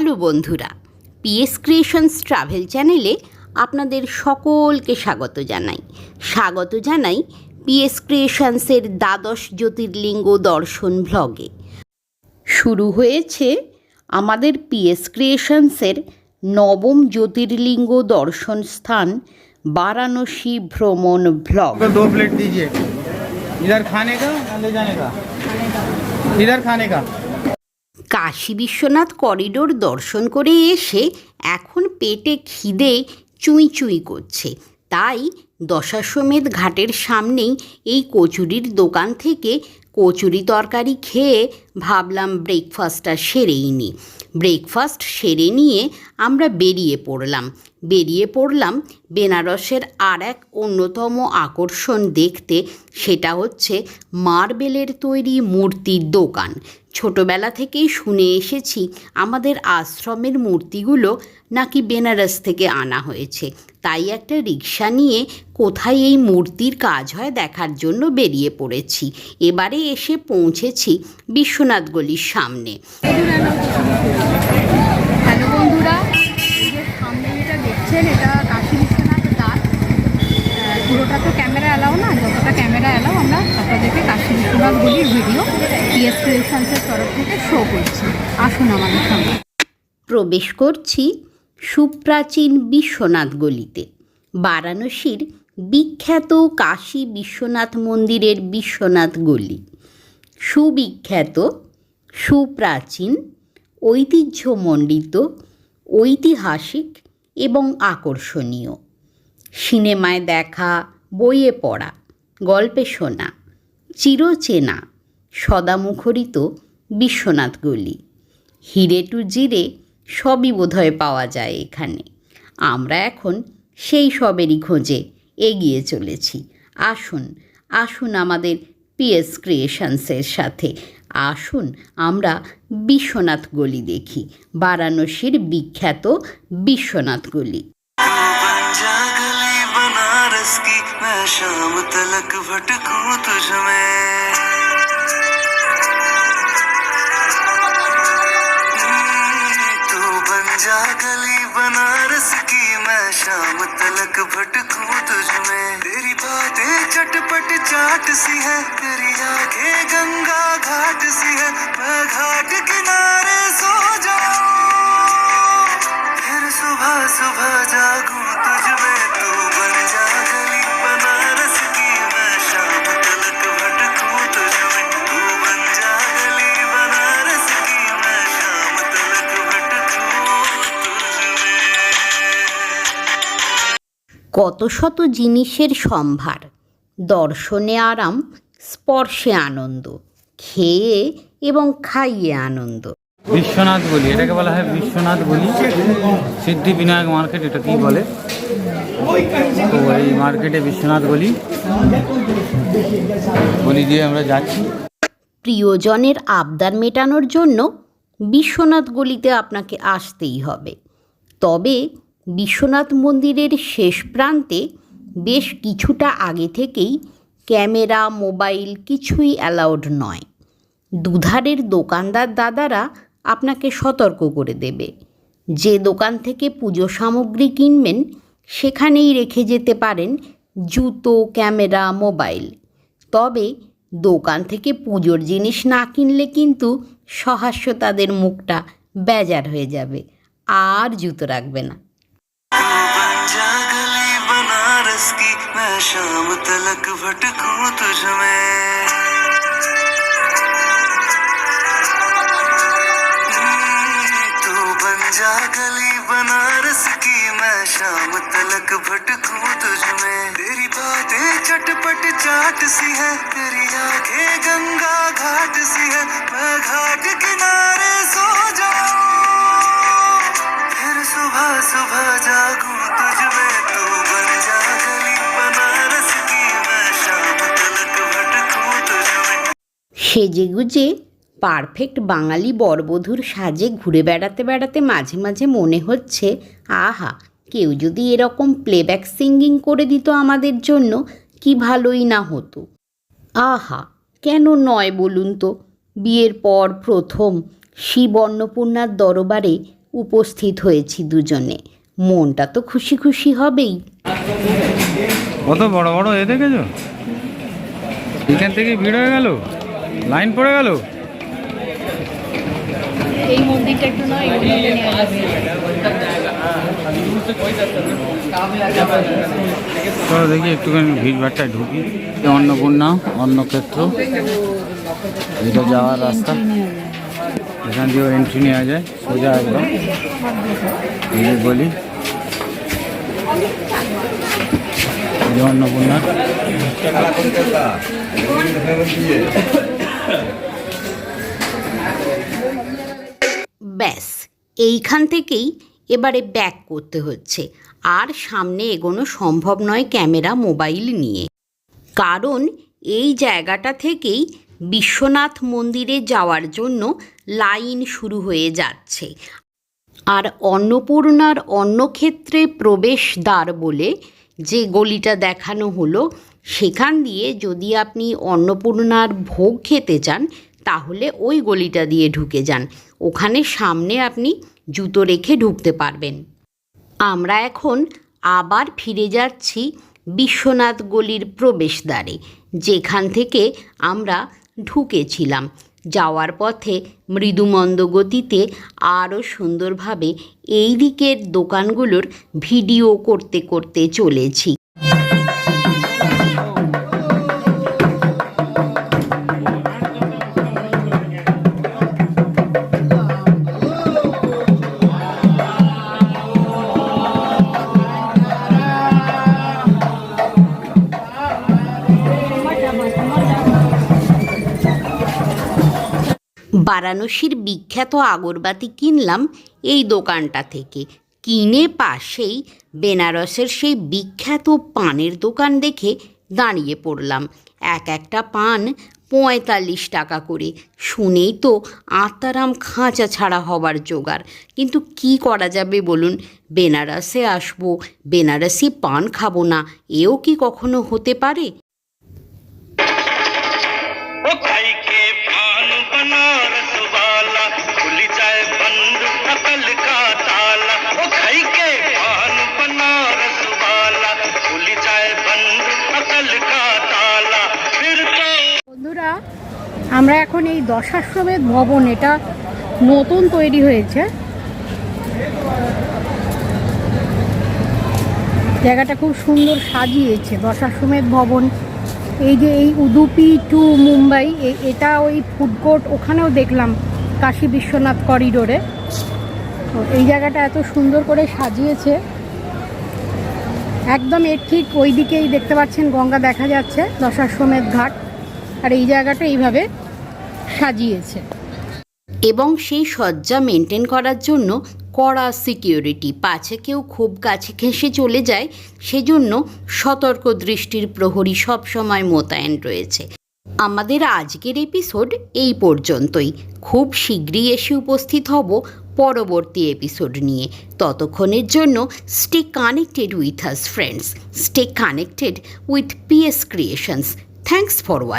Hello বন্ধুরা PS creations travel চ্যানেলে আপনাদের সকলকে স্বাগত জানাই। স্বাগত জানাই পিএস ক্রিয়েশনসের দ্বাদশ জ্যোতির্লিঙ্গ দর্শন ভ্লগে শুরু হয়েছে আমাদের পিএস ক্রিয়েশনসের নবম জ্যোতির্লিঙ্গ দর্শন স্থান বারাণসী ভ্রমণ ভ্লগ দো প্লেট ইধার খানে কা জানে কা ইধার খানে কা কাশী বিশ্বনাথ করিডোর দর্শন করে এসে এখন পেটে খিদে চুঁই চুঁই করছে। তাই দশাশ্বমেধ ঘাটের সামনেই এই কচুরির দোকান থেকে কচুরি তরকারি খেয়ে ভাবলাম ব্রেকফাস্টটা সেরেই নিই ব্রেকফাস্ট সেরে নিয়ে আমরা বেরিয়ে পড়লাম। বেরিয়ে পড়লাম বেনারসের আর এক অন্যতম আকর্ষণ দেখতে, সেটা হচ্ছে মার্বেলের তৈরি মূর্তির দোকান। ছোটবেলা থেকেই শুনে এসেছি আমাদের আশ্রমের মূর্তিগুলো নাকি বেনারস থেকে আনা হয়েছে। তাই একটা রিক্সা নিয়ে কোথায় এই মূর্তির কাজ হয় দেখার জন্য বেরিয়ে পড়েছি। এবারে এসে পৌঁছেছি বিশ্বনাথ গলির সামনে। হ্যালো বন্ধুরা সামনে যেটা দেখছেন, এটা কাশী বিশ্বনাথ দাস আহ, পুরোটা তো ক্যামেরা অ্যালাও না, যতটা ক্যামেরা অ্যালাও আমরা আপনাদেরকে কাশী বিশ্বনাথ বলির ভিডিও পিএস ক্রিয়েশনসের তরফ থেকে শো করছি। আসুন আমাদের সঙ্গে। প্রবেশ করছি সুপ্রাচীন বিশ্বনাথ গলিতে। বারাণসীর বিখ্যাত কাশী বিশ্বনাথ মন্দিরের বিশ্বনাথ গলি। সুবিখ্যাত, সুপ্রাচীন, ঐতিহ্যমণ্ডিত, ঐতিহাসিক এবং আকর্ষণীয়। সিনেমায় দেখা, বইয়ে পড়া, গল্পে শোনা, চিরচেনা, সদামুখরিত বিশ্বনাথ গলি। হিরে টু জিরে সবই বোধহয় পাওয়া যায় এখানে। আমরা এখন সেই সবেরই খোঁজে এগিয়ে চলেছি। আসুন আসুন আমাদের পিএস ক্রিয়েশনসের সাথে। আসুন আমরা বিশ্বনাথ গলি দেখি, বারাণসীর বিখ্যাত বিশ্বনাথ গলি। मैं शाम तलक भटकूं तुझ में हम्म, तू बन जा गली बनारस की मैं शाम तलक भटकूं तुझ में तेरी बातें चटपट चाट सी है तेरी आँखें गंगा घाट सी है। কত শত জিনিসের সম্ভার। দর্শনে আরাম স্পর্শে আনন্দ খেয়ে এবং খাইয়ে আনন্দ। বিশ্বনাথ বলি এটাকে বলা হয় বিশ্বনাথ বলি। সিদ্ধি বিনায়ক মার্কেট এটা কি বলে? তো এই মার্কেটে বিশ্বনাথ বলি। বলি দিয়ে আমরা যাচ্ছি। প্রিয়জনের আবদার মেটানোর জন্য বিশ্বনাথ গলিতে আপনাকে আসতেই হবে। তবে বিশ্বনাথ মন্দিরের শেষ প্রান্তে বেশ কিছুটা আগে থেকেই ক্যামেরা, মোবাইল কিছুই অ্যালাউড নয়। দুধারের দোকানদার দাদারা আপনাকে সতর্ক করে দেবে। যে দোকান থেকে পুজো সামগ্রী কিনবেন, সেখানেই রেখে যেতে পারেন জুতো, ক্যামেরা, মোবাইল। তবে দোকান থেকে পুজোর জিনিস না কিনলে কিন্তু সহাস্য তাদের মুখটা বেজার হয়ে যাবে, আর জুতো রাখবে না। बनारस की मैं शाम तलक भटकूं तुझ में बन जा गली बनारस की, मैं शाम तलक भटकूं तुझ में तेरी बातें चटपट चाट सी है, तेरी आँखें गंगा घाट सी है, मैं घाट किनारे सो जाऊँ। फिर सुबह सुबह जागूं সেজেগুজে পারফেক্ট বাঙালি বরবধূর সাজে ঘুরে বেড়াতে বেড়াতে মাঝে মাঝে মনে হচ্ছে, আহা, কেউ যদি এরকম প্লেব্যাক সিঙ্গিং করে দিত আমাদের জন্য, কি ভালোই না হতো। আহা, কেন নয় বলুন তো, বিয়ের পর প্রথম শিব অন্নপূর্ণার দরবারে উপস্থিত হয়েছি দুজনে। মনটা তো খুশি খুশি হবেই। কত বড় বড় এ দেখেছ? এখান থেকে ভিড় হয়ে গেল? লাইন পড়ে গেল? এই মন্দিরটা একটু নয় এই মন্দিরে নিয়ে যাবে। চলো দেখি একটুখানি ভিড় ভাড়টায় ঢুকি অন্নপূর্ণা অন্নক্ষেত্র। এটা যাওয়ার রাস্তা। এখান দিয়েও এন্ট্রি নেওয়া যায় সোজা একদম। বলি। অন্নপূর্ণা। এইখান থেকেই এবারে ব্যাক করতে হচ্ছে। আর সামনে এগোনো সম্ভব নয় ক্যামেরা, মোবাইল নিয়ে। কারণ এই জায়গাটা থেকেই বিশ্বনাথ মন্দিরে যাওয়ার জন্য লাইন শুরু হয়ে যাচ্ছে। আর অন্নপূর্ণার অন্নক্ষেত্রে প্রবেশদ্বার বলে যে গলিটা দেখানো হলো, সেখান দিয়ে যদি আপনি অন্নপূর্ণার ভোগ খেতে চান তাহলে ওই গলিটা দিয়ে ঢুকে যান। ওখানে সামনে আপনি জুতো রেখে ঢুকতে পারবেন। আমরা এখন আবার ফিরে যাচ্ছি বিশ্বনাথ গলির প্রবেশদ্বারে, যেখান থেকে আমরা ঢুকেছিলাম। যাওয়ার পথে মৃদুমন্দ গতিতে আরও সুন্দরভাবে এই দিকের দোকানগুলোর ভিডিও করতে করতে চলেছি। বারাণসীর বিখ্যাত আগরবাতি কিনলাম এই দোকানটা থেকে। কিনে পাশেই বেনারসের সেই বিখ্যাত পানের দোকান দেখে দাঁড়িয়ে পড়লাম। এক একটা পান পঁয়তাল্লিশ টাকা করে। শুনেই তো আত্মারাম খাঁচা ছাড়া হবার জোগাড়। কিন্তু কি করা যাবে বলুন? বেনারসে আসব, বেনারসি পান খাব না, এও কি কখনো হতে পারে? আমরা এখন এই দশাশ্বমেধ ভবন, এটা নতুন তৈরি হয়েছে। জায়গাটা খুব সুন্দর সাজিয়েছে দশাশ্বমেধ ভবন। এই যে এই উদুপি টু মুম্বাই এটা ওই ফুড কোর্ট ওখানেও দেখলাম কাশী বিশ্বনাথ করিডোরে তো এই জায়গাটা এত সুন্দর করে সাজিয়েছে। একদম এর ঠিক ওই দিকেই দেখতে পাচ্ছেন গঙ্গা দেখা যাচ্ছে, দশাশ্বমেধ ঘাট। আর এই জায়গাটা এইভাবে সাজিয়েছে। এবং সেই সজ্জা মেনটেন করার জন্য কড়া সিকিউরিটি, পাছে কেউ খুব কাছে ঘেঁষে চলে যায়, সেজন্য সতর্ক দৃষ্টির প্রহরী সবসময় মোতায়েন রয়েছে। আমাদের আজকের এপিসোড এই পর্যন্তই। খুব শীঘ্রই এসে উপস্থিত হব পরবর্তী এপিসোড নিয়ে। ততক্ষণের জন্য stay connected with us friends stay connected with PS creations thanks for watch